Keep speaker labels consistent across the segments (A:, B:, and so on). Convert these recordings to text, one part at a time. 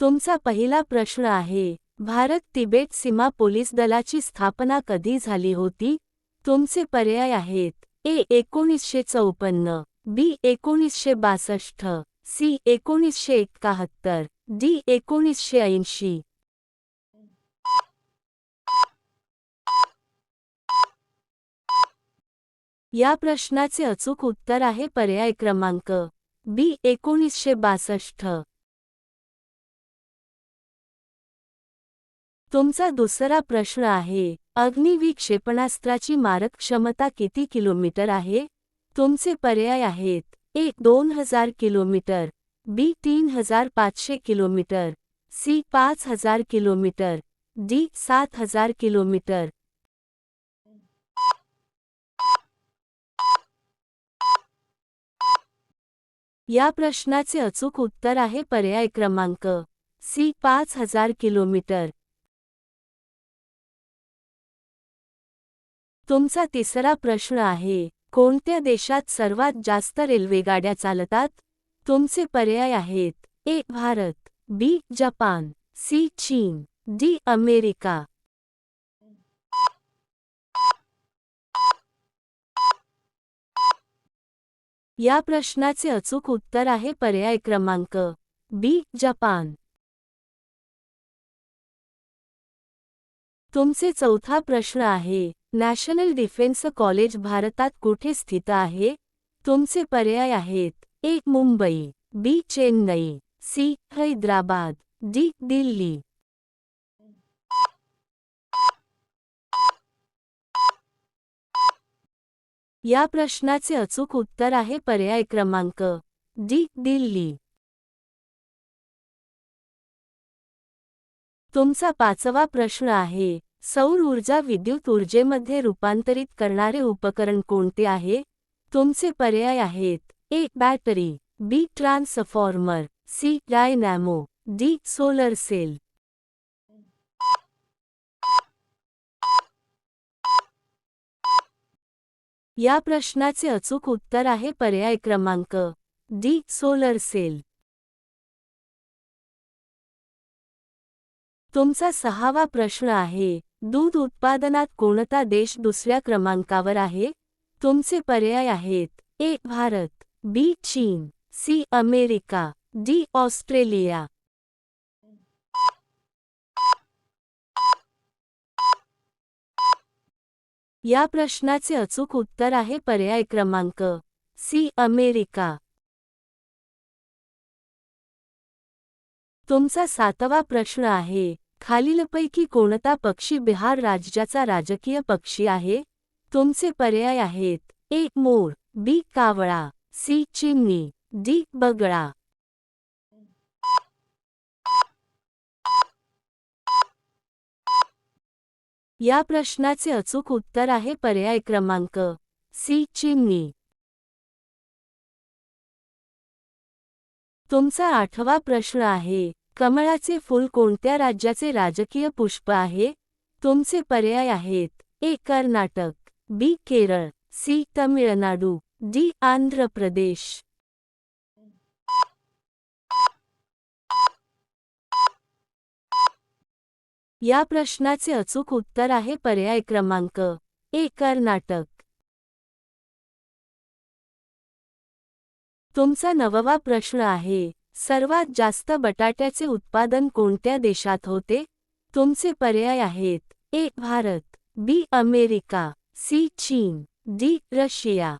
A: तुमचा पहिला प्रश्न आहे भारत तिबेट सीमा पोलीस दलाची स्थापना कधी झाली होती? तुमचे पर्याय आहेत ए एकोणीसशे चौपन्न बी एकोणीसशे बासष्ट सी एकोणीसशे एकाहत्तर डी एकोणीसशे ऐंशी. या प्रश्नाचे अचूक उत्तर आहे पर्याय क्रमांक बी एकोणीसशे बासष्ट तुमचा दुसरा प्रश्न आहे अग्निवी क्षेपणास्त्राची मारक क्षमता किती किलोमीटर आहे? तुमचे पर्याय आहेत एक दोन हजार किलोमीटर बी तीन हजार पाचशे किलोमीटर सी पाच हजार किलोमीटर डी सात हजार किलोमीटर. या प्रश्नाचे अचूक उत्तर आहे पर्याय क्रमांक सी पाच हजार किलोमीटर. तुमचा तिसरा प्रश्न आहे कोणत्या देशात सर्वात जास्त रेल्वेगाड्या चालतात? तुमचे पर्याय आहेत A Bharat B Japan C चीन डी अमेरिका. या प्रश्नाचे अचूक उत्तर आहे पर्याय क्रमांक बी जपान. तुमचे चौथा प्रश्न आहे नॅशनल डिफेन्स कॉलेज भारतात कुठे स्थित आहे? तुमचे पर्याय आहेत. A Mumbai. B Chennai. C Hyderabad. D Delhi. या प्रश्नाचे अचूक उत्तर आहे पर्याय क्रमांक डी दिल्ली. तुमचा पाचवा प्रश्न आहे. सौर ऊर्जा विद्युत ऊर्जेमध्ये रूपांतरित करणारे उपकरण कोणते आहे? तुमचे पर्याय आहेत. A battery. B transformer. C dynamo. D solar cell. या प्रश्नाचे अचूक उत्तर आहे पर्याय क्रमांक. D solar cell. तुमचा सहावा प्रश्न आहे. दूध उत्पादनात कोणता देश दुसऱ्या क्रमांकावर आहे? तुमचे पर्याय आहेत. ए भारत. बी चीन. C America. D Australia. या प्रश्नाचे अचूक उत्तर आहे पर्याय क्रमांक सी अमेरिका. तुमचा सातवा प्रश्न आहे. खालीलपैकी कोणता पक्षी बिहार राज्याचा राजकीय पक्षी आहे? तुमचे पर्याय आहेत. ए. मोर बी. कावळा सी. चिमणी डी. बगळा. या प्रश्नाचे अचूक उत्तर आहे पर्याय क्रमांक सी. चिमणी तुमचा आठवा प्रश्न आहे. कमळाचे फूल कोणत्या राज्याचे राजकीय पुष्प आहे? तुमचे पर्याय आहेत. A Karnataka. B Kerala. C Tamil Nadu. D Andhra Pradesh. या प्रश्नाचे अचूक उत्तर आहे पर्याय क्रमांक ए कर्नाटक. तुमचा नववा प्रश्न आहे. सर्वात जास्त बटाट्याचे उत्पादन कोणत्या देशात होते? तुमचे पर्याय आहेत. A Bharat. B America. C चीन. D Russia.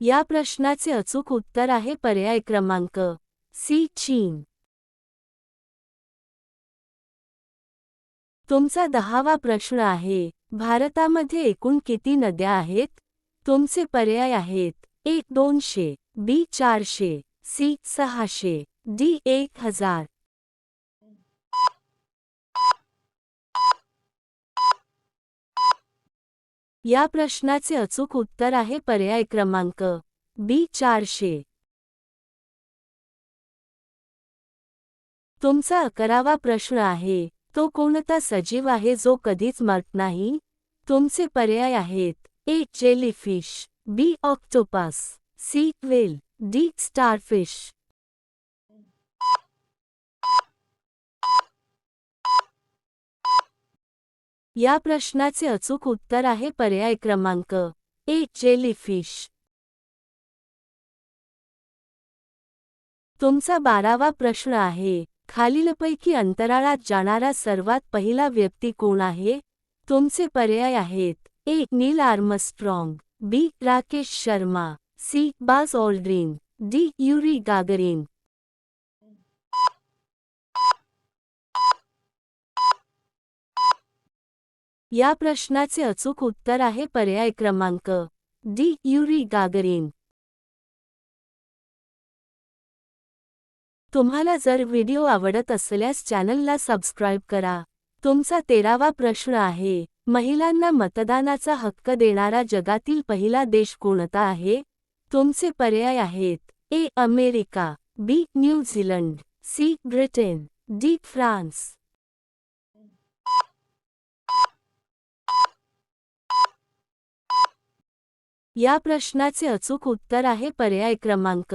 A: या प्रश्नाचे अचूक उत्तर आहे पर्याय क्रमांक सी चीन. तुमचा दहावा प्रश्न आहे. भारतामध्ये एकूण किती नद्या आहेत? तुमचे पर्याय आहेत. एक दोनशे. बी चारशे. सी सहाशे. डी एक हजार. या प्रश्नाचे अचूक उत्तर आहे पर्याय क्रमांक. बी चारशे. तुमचा अकरावा प्रश्न आहे. तो कोणता सजीव आहे जो कधीच मरत नाही? तुमचे पर्याय आहेत. A jellyfish B octopus C whale D starfish या प्रश्नाचे अचूक उत्तर आहे पर्याय क्रमांक ए जेलीफिश तुमचा बारावा प्रश्न आहे. खालीलपैकी अंतराळात जाणारा सर्वात पहिला व्यक्ती कोण आहे? तुमचे पर्याय आहेत. A. Neil Armstrong. B. Rakesh Sharma. C. Buzz Aldrin. D. Yuri Gagarin. या प्रश्नाचे अचूक उत्तर आहे पर्याय क्रमांक. डी. Yuri Gagarin. तुम्हाला जर व्हिडिओ आवडत असल्यास चॅनलला सबस्क्राईब करा. तुमचा तेरावा प्रश्न आहे महिलांना मतदानाचा हक्क देणारा जगातील पहिला देश कोणता आहे? तुमचे पर्याय आहेत A America B New Zealand C Britain D France. या प्रश्नाचे अचूक उत्तर आहे पर्याय क्रमांक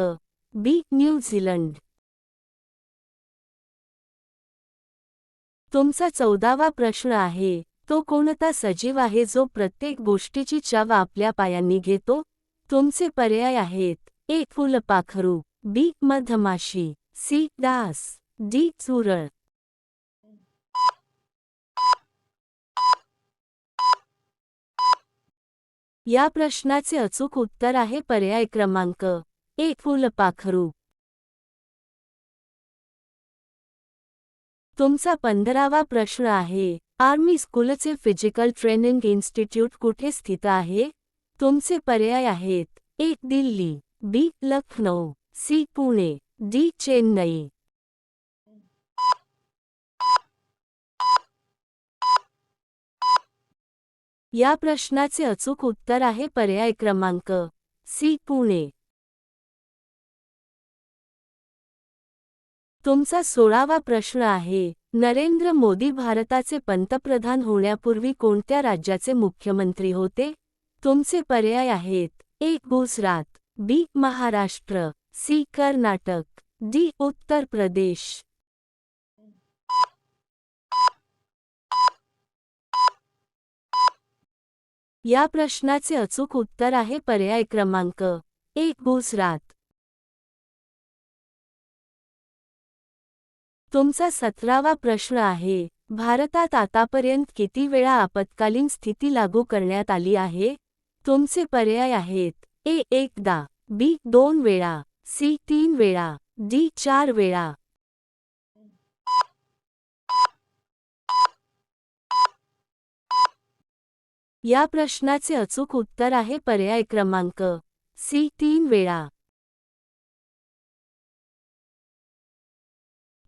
A: बी न्यूझीलंड तुमचा चौदावा प्रश्न आहे. तो कोणता सजीव आहे जो प्रत्येक गोष्टीची चव आपल्या पायांनी घेतो? तुमचे पर्याय आहेत. एक फुलपाखरू. बी. मधमाशी. सी. डास. डी. चुरळ. या प्रश्नाचे अचूक उत्तर आहे पर्याय क्रमांक. एक फुलपाखरू. तुमचा पंधरावा प्रश्न आहे आर्मी स्कूलचे फिजिकल ट्रेनिंग इन्स्टिट्यूट कुठे स्थित आहे? तुमचे पर्याय आहेत एक Delhi B Lucknow C Pune D Chennai. या प्रश्नाचे अचूक उत्तर आहे पर्याय क्रमांक सी पुणे. तुमचा सोळावा प्रश्न आहे नरेंद्र मोदी भारताचे पंतप्रधान होण्यापूर्वी कोणत्या राज्याचे मुख्यमंत्री होते? तुमचे पर्याय आहेत एक Gujarat B Maharashtra C Karnataka D Uttar Pradesh. या प्रश्नाचे अचूक उत्तर आहे पर्याय क्रमांक एक गुजरात. तुमचा सतरावा प्रश्न आहे भारतात आतापर्यंत किती वेळा आपत्कालीन स्थिती लागू करण्यात आली आहे? तुमचे पर्याय आहेत ए एकदा बी दोन वेळा सी तीन वेळा डी चार वेळा. या प्रश्नाचे अचूक उत्तर आहे पर्याय क्रमांक सी तीन वेळा.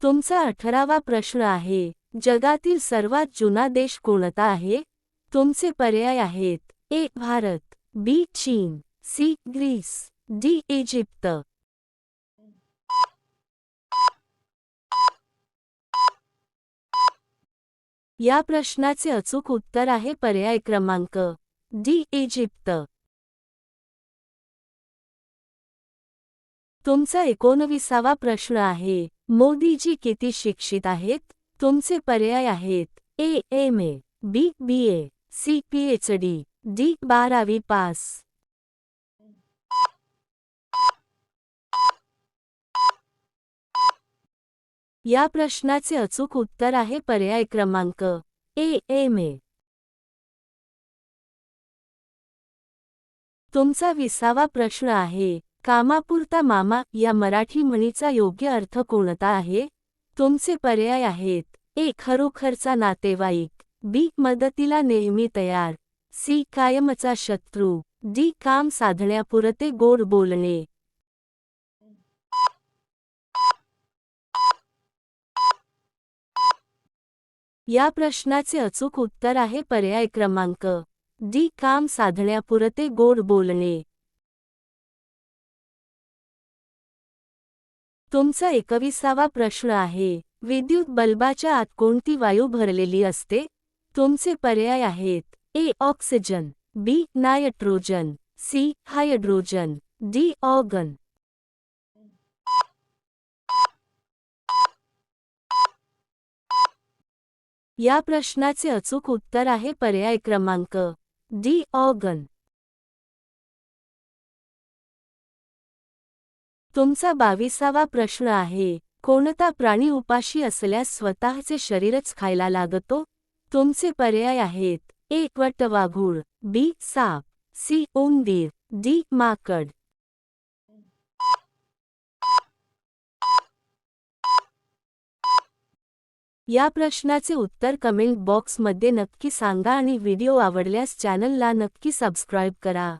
A: तुमचा अठरावा प्रश्न आहे जगातील सर्वात जुना देश कोणता आहे? तुमचे पर्याय आहेत ए भारत बी चीन सी ग्रीस डी इजिप्त. या प्रश्नाचे अचूक उत्तर आहे पर्याय क्रमांक डी इजिप्त. तुमचा एकोणविसावा प्रश्न आहे. मोदीजी किती शिक्षित आहेत? तुमचे पर्याय आहेत. A M A B B A C P H D D बारावी पास. या प्रश्नाचे अचूक उत्तर आहे पर्याय क्रमांक ए एम ए तुमचा विसावा प्रश्न आहे. कामापुरता मामा या मराठी म्हणीचा योग्य अर्थ कोणता आहे? तुमचे पर्याय आहेत. ए. खरोखरचा नातेवाईक. बी. मदतीला नेहमी तयार. सी. कायमचा शत्रू. डी. काम साधण्यापुरते गोड बोलणे. या प्रश्नाचे अचूक उत्तर आहे पर्याय क्रमांक. डी. काम साधण्यापुरते गोड बोलणे. तुमचा एकविसावा प्रश्न आहे. विद्युत बल्बाच्या आत कोणती वायू भरलेली असते? तुमचे पर्याय आहेत. A oxygen. B nitrogen. C hydrogen. D argon या प्रश्नाचे अचूक उत्तर आहे पर्याय क्रमांक. डी ऑगन तुमचा बावीसावा प्रश्न आहे कोणता प्राणी उपाशी असल्यास स्वतःचे शरीरच खायला लागतो? तुमचे पर्याय आहेत एक वटवाघूळ बी साप सी उंदीर डी माकड. या प्रश्नाचे उत्तर कमेंट बॉक्समध्ये नक्की सांगा आणि व्हिडिओ आवडल्यास चॅनलला नक्की सबस्क्राईब करा.